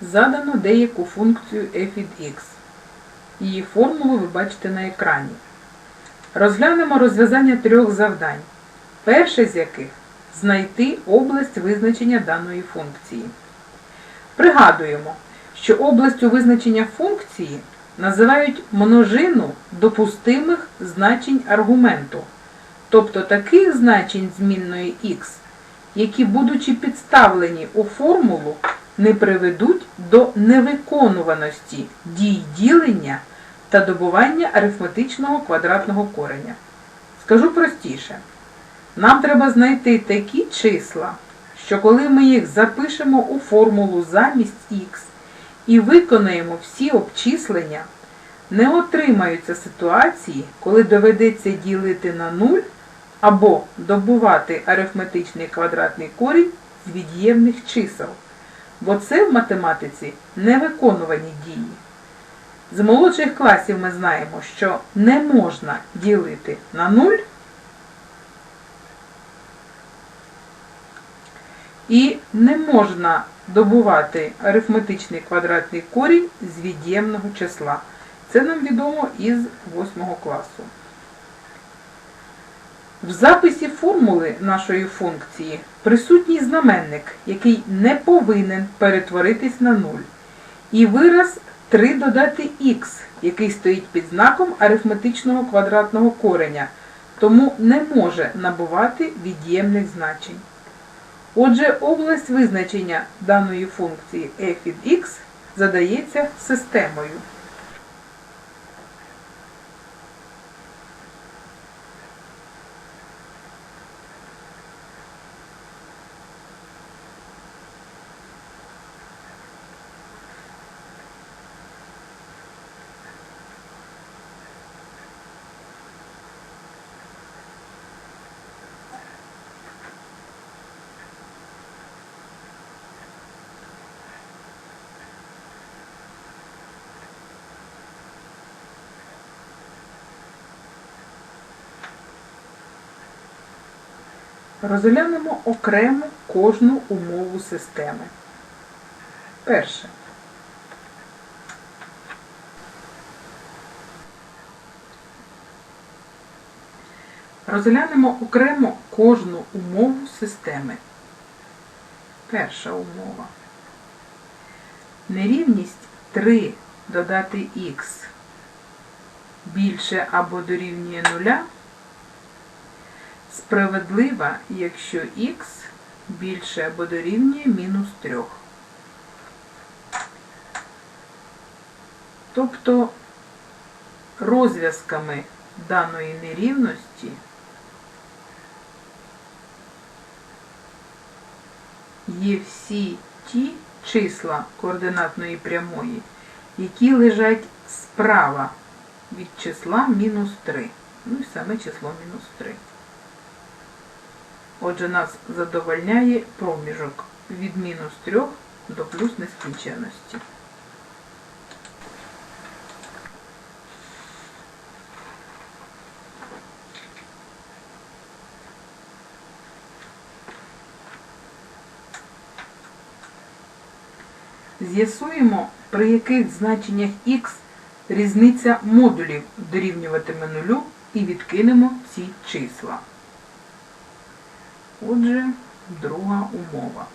задано деяку функцію f від x. Її формулу ви бачите на екрані. Розглянемо розв'язання трьох завдань. Перше з яких знайти область визначення даної функції. Пригадуємо, що областю визначення функції називають множину допустимих значень аргументу, тобто таких значень змінної x, які, будучи підставлені у формулу, не приведуть до невиконуваності дій ділення та добування арифметичного квадратного кореня. Скажу простіше. Нам треба знайти такі числа, що коли ми їх запишемо у формулу замість х і виконаємо всі обчислення, не отримаються ситуації, коли доведеться ділити на 0 або добувати арифметичний квадратний корінь з від'ємних чисел, бо це в математиці невиконувані дії. З молодших класів ми знаємо, що не можна ділити на 0 і не можна добувати арифметичний квадратний корінь з від'ємного числа. Це нам відомо із 8 класу. В записі формули нашої функції присутній знаменник, який не повинен перетворитись на 0. І вираз 3 додати х, який стоїть під знаком арифметичного квадратного кореня, тому не може набувати від'ємних значень. Отже, область визначення даної функції f від x задається системою. Розглянемо окремо кожну умову системи. Перше. Розглянемо окремо кожну умову системи. Перша умова. Нерівність 3 додати х більше або дорівнює нуля справедлива, якщо х більше або дорівнює мінус 3. Тобто розв'язками даної нерівності є всі ті числа координатної прямої, які лежать справа від числа мінус 3. Ну і саме число мінус 3. Отже, нас задовольняє проміжок від мінус 3 до плюс нескінченності. З'ясуємо, при яких значеннях х різниця модулів дорівнюватиме нулю і відкинемо ці числа. Отже, друга умова.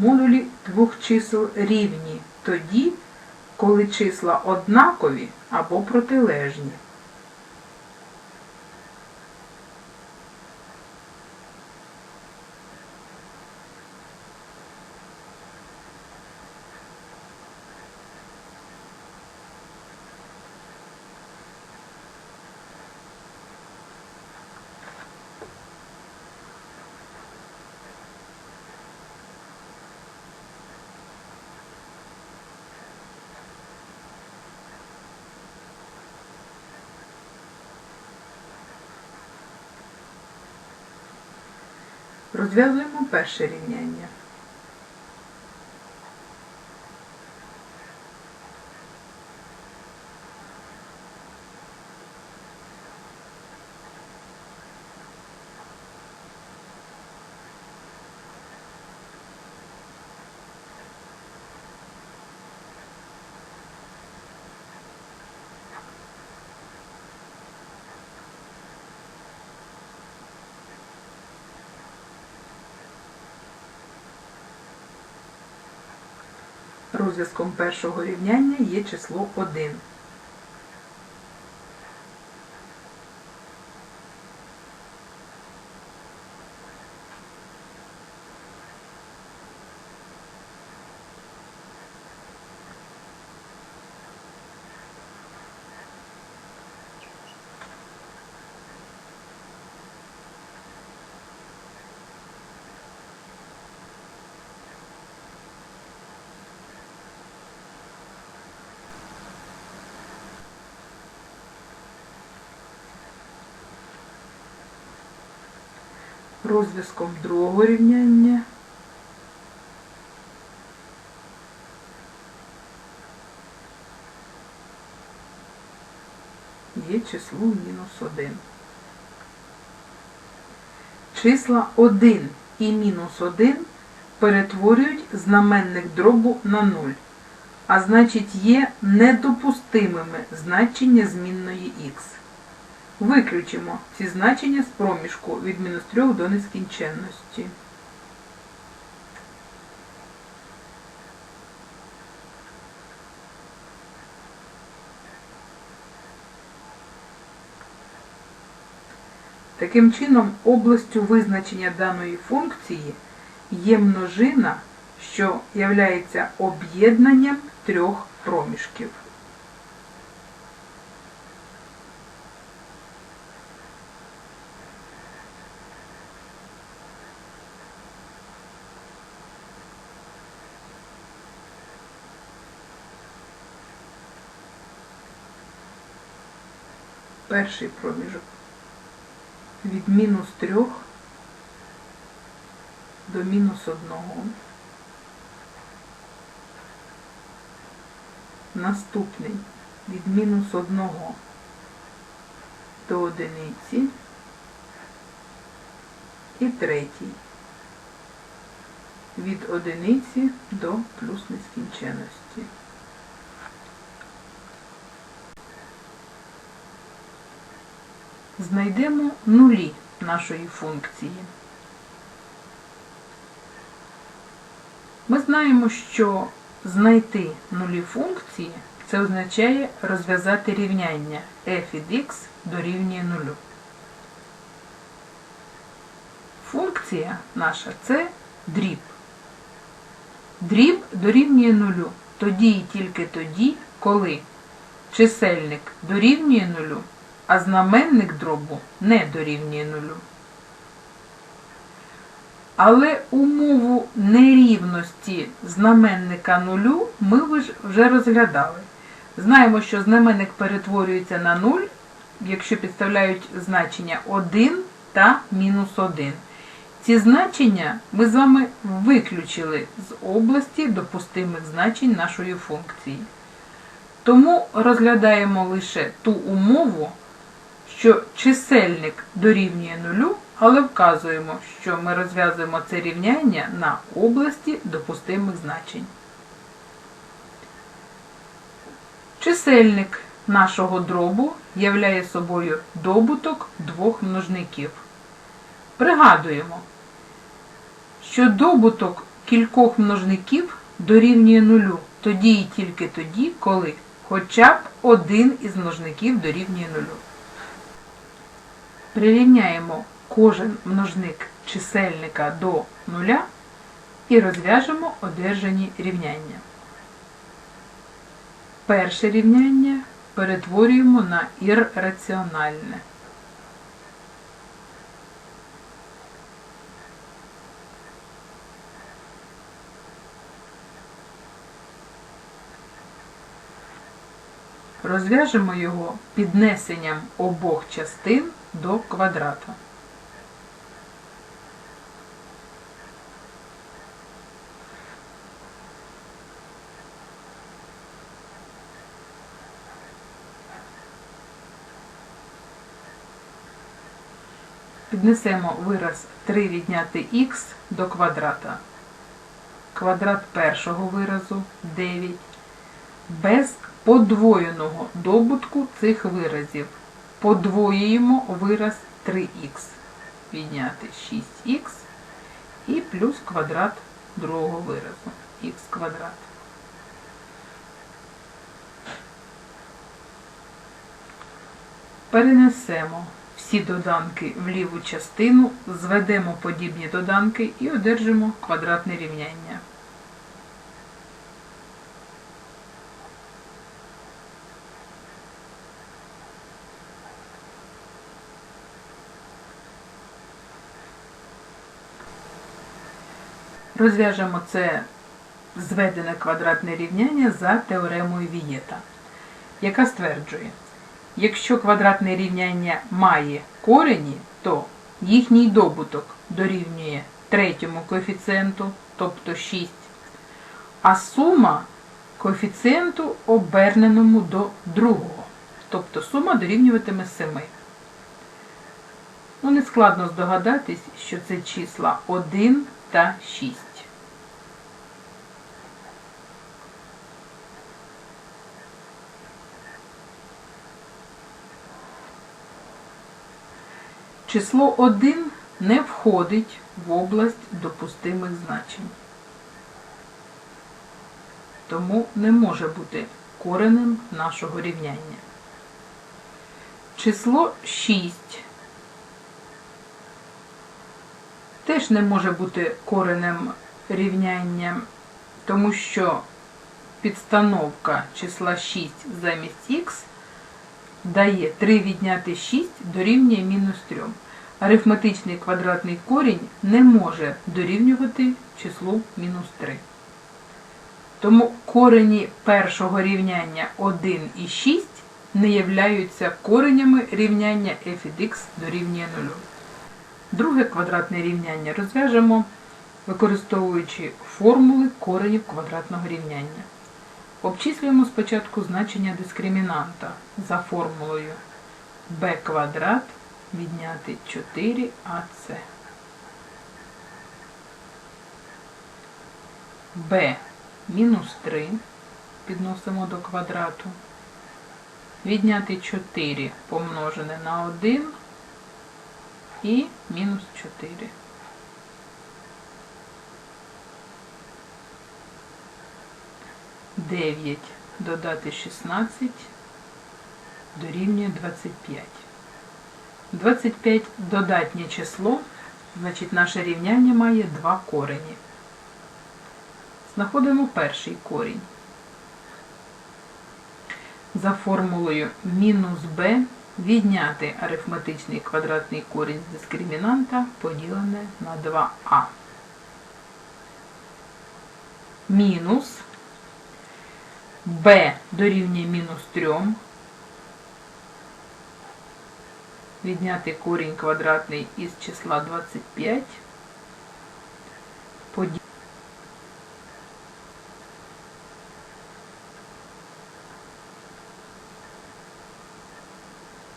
Модулі двох чисел рівні тоді, коли числа однакові або протилежні. Розв'язуємо перше рівняння. Розв'язком першого рівняння є число 1. Розв'язком другого рівняння є число мінус 1. Числа 1 і мінус 1 перетворюють знаменник дробу на 0, а значить є недопустимими значення змінної х. Виключимо ці значення з проміжку від мінус 3 до нескінченності. Таким чином, областю визначення даної функції є множина, що являється об'єднанням трьох проміжків. Перший проміжок від мінус 3 до мінус 1. Наступний від мінус 1 до одиниці. І третій від одиниці до плюс нескінченності. Знайдемо нулі нашої функції. Ми знаємо, що знайти нулі функції це означає розв'язати рівняння f від x дорівнює нулю. Функція наша це дріб. Дріб дорівнює нулю тоді і тільки тоді, коли чисельник дорівнює нулю, а знаменник дробу не дорівнює нулю. Але умову нерівності знаменника нулю ми вже розглядали. Знаємо, що знаменник перетворюється на 0, якщо підставляють значення 1 та мінус 1. Ці значення ми з вами виключили з області допустимих значень нашої функції. Тому розглядаємо лише ту умову, що чисельник дорівнює нулю, але вказуємо, що ми розв'язуємо це рівняння на області допустимих значень. Чисельник нашого дробу являє собою добуток двох множників. Пригадуємо, що добуток кількох множників дорівнює нулю тоді і тільки тоді, коли хоча б один із множників дорівнює нулю. Прирівняємо кожен множник чисельника до нуля і розв'яжемо одержані рівняння. Перше рівняння перетворюємо на ірраціональне. Розв'яжемо його піднесенням обох частин до квадрата. Піднесемо вираз 3 відняти х до квадрата. Квадрат першого виразу 9 без подвоєного добутку цих виразів. Подвоюємо вираз 3х. Відняти 6х і плюс квадрат другого виразу х квадрат. Перенесемо всі доданки в ліву частину, зведемо подібні доданки і одержимо квадратне рівняння. Розв'яжемо це зведене квадратне рівняння за теоремою Вієта, яка стверджує, якщо квадратне рівняння має корені, то їхній добуток дорівнює третьому коефіцієнту, тобто 6, а сума коефіцієнту оберненому до другого, тобто сума дорівнюватиме 7. Ну, не складно здогадатись, що це числа 1 та 6. Число 1 не входить в область допустимих значень. Тому не може бути коренем нашого рівняння. Число 6 теж не може бути коренем рівняння, тому що підстановка числа 6 замість х дає 3 відняти 6 дорівнює мінус 3. Арифметичний квадратний корінь не може дорівнювати числу мінус 3. Тому корені першого рівняння 1 і 6 не являються коренями рівняння f від x дорівнює 0. Друге квадратне рівняння розв'яжемо, використовуючи формули коренів квадратного рівняння. Обчислюємо спочатку значення дискримінанта за формулою b квадрат відняти 4ac. b мінус 3 підносимо до квадрату. Відняти 4 помножене на 1 і мінус 4. Дев'ять додати 16 дорівнює 25. 25 додатнє число, значить наше рівняння має два корені. Знаходимо перший корінь. За формулою мінус b відняти арифметичний квадратний корінь з дискримінанта поділене на 2а. Мінус b дорівнює мінус 3. Відняти корінь квадратний із числа 25. Поділ...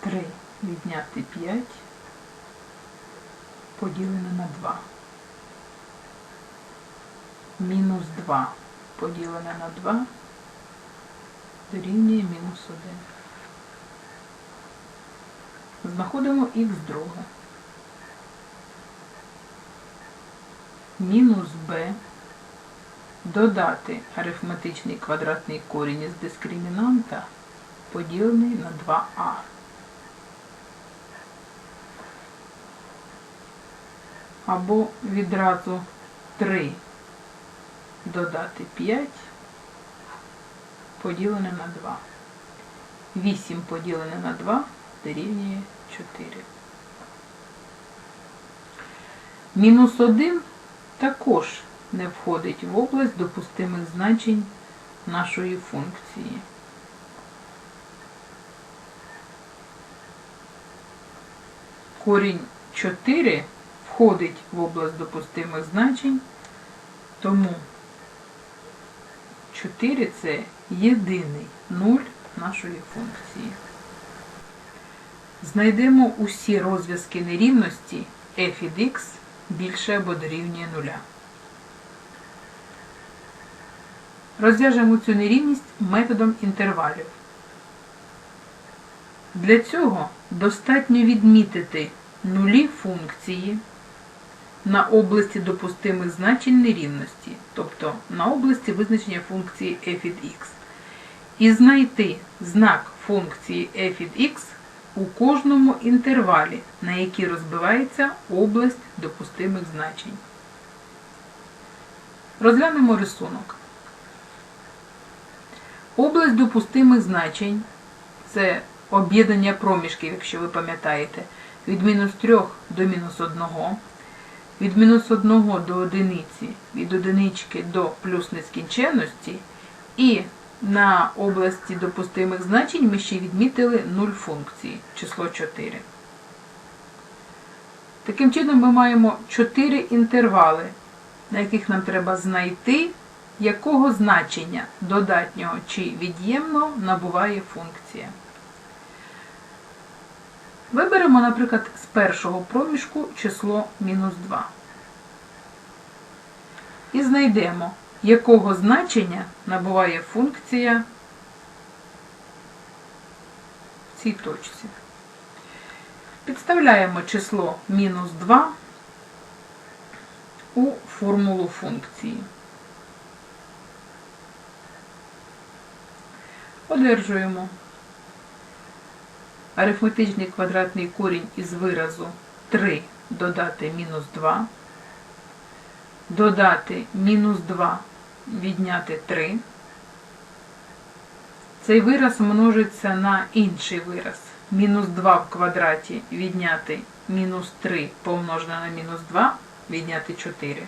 Три відняти 5 поділене на 2. Мінус 2 поділене на 2 дорівнює мінус 1. Знаходимо х друге. Мінус b додати арифметичний квадратний корінь із дискримінанта поділений на 2а. Або відразу 3 додати 5 поділене на 2. 8 поділене на 2 дорівнює 4. Мінус 1 також не входить в область допустимих значень нашої функції. Корінь 4 входить в область допустимих значень, тому 4 це єдиний нуль нашої функції. Знайдемо усі розв'язки нерівності f від x більше або дорівнює нуля. Розв'яжемо цю нерівність методом інтервалів. Для цього достатньо відмітити нулі функції на області допустимих значень нерівності, тобто на області визначення функції f від x, і знайти знак функції f від x у кожному інтервалі, на який розбивається область допустимих значень. Розглянемо рисунок. Область допустимих значень це об'єднання проміжків, якщо ви пам'ятаєте, від мінус 3 до мінус 1, від мінус 1 до одиниці, від одинички до плюс нескінченності, і на області допустимих значень ми ще відмітили 0 функції, число 4. Таким чином ми маємо 4 інтервали, на яких нам треба знайти, якого значення додатнього чи від'ємного набуває функція. Виберемо, наприклад, з першого проміжку число мінус 2. І знайдемо, якого значення набуває функція в цій точці. Підставляємо число мінус 2 у формулу функції. Одержуємо арифметичний квадратний корінь із виразу 3 додати мінус 2, додати мінус 2, відняти 3. Цей вираз множиться на інший вираз. Мінус 2 в квадраті відняти мінус 3 помножене на мінус 2, відняти 4.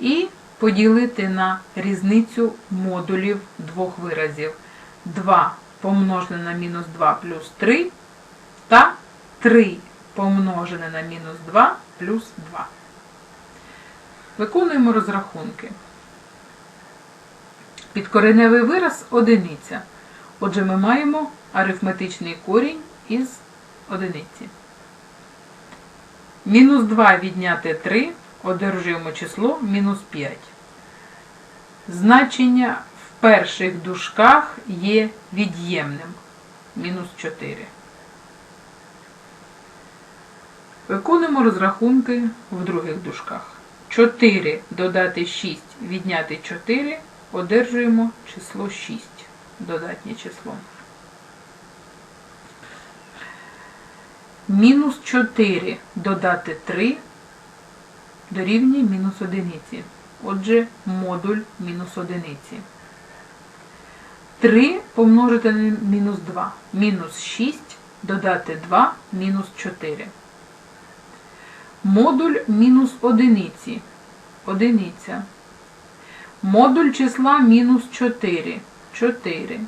І поділити на різницю модулів двох виразів. 2 помножене на мінус 2 плюс 3 та 3 помножене на мінус 2 плюс 2. Виконуємо розрахунки. Підкореневий вираз одиниця. Отже, ми маємо арифметичний корінь із одиниці. Мінус 2 відняти 3 одержуємо число мінус 5. Значення в перших дужках є від'ємним. Мінус 4. Виконуємо розрахунки в других дужках. 4 додати 6 відняти 4 одержуємо число 6. Додатнє число. Мінус 4 додати 3 дорівнює мінус одиниці. Отже, модуль мінус одиниці. 3 помножити на мінус 2. Мінус 6 додати 2 мінус 4. Модуль мінус одиниці. Одиниця. Модуль числа мінус 4. 4.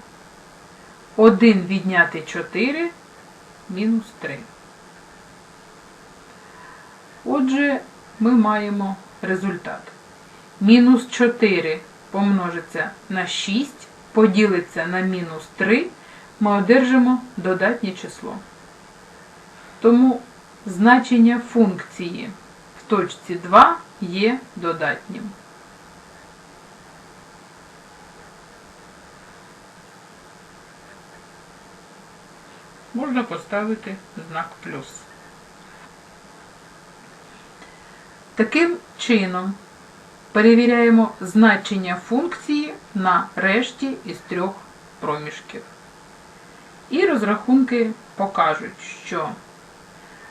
1 відняти 4 мінус 3. Отже, ми маємо результат. Мінус 4 помножиться на 6, поділиться на мінус 3, ми одержимо додатнє число. Тому значення функції в точці 2 є додатнім. Можна поставити знак плюс. Таким чином перевіряємо значення функції на решті із трьох проміжків. І розрахунки покажуть, що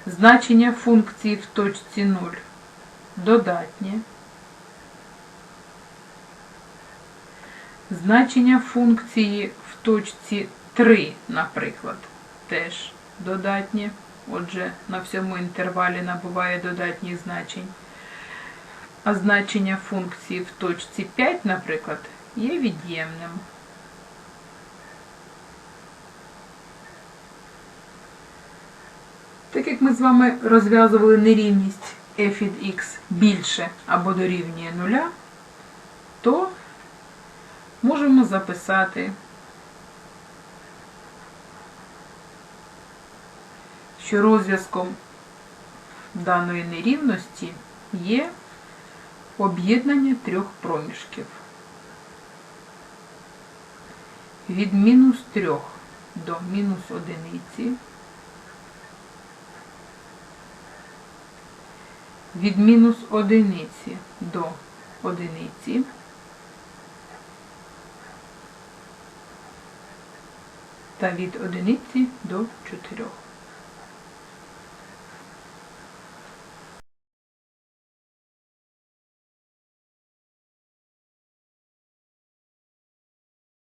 значення функції в точці 0 додатнє, значення функції в точці 3, наприклад, теж додатнє. Отже, на всьому інтервалі набуває додатніх значень. А значення функції в точці 5, наприклад, є від'ємним. Так як ми з вами розв'язували нерівність f від x більше або дорівнює нуля, то можемо записати що розв'язком даної нерівності є об'єднання трьох проміжків. Від мінус 3 до мінус одиниці, від мінус одиниці до одиниці, та від одиниці до 4.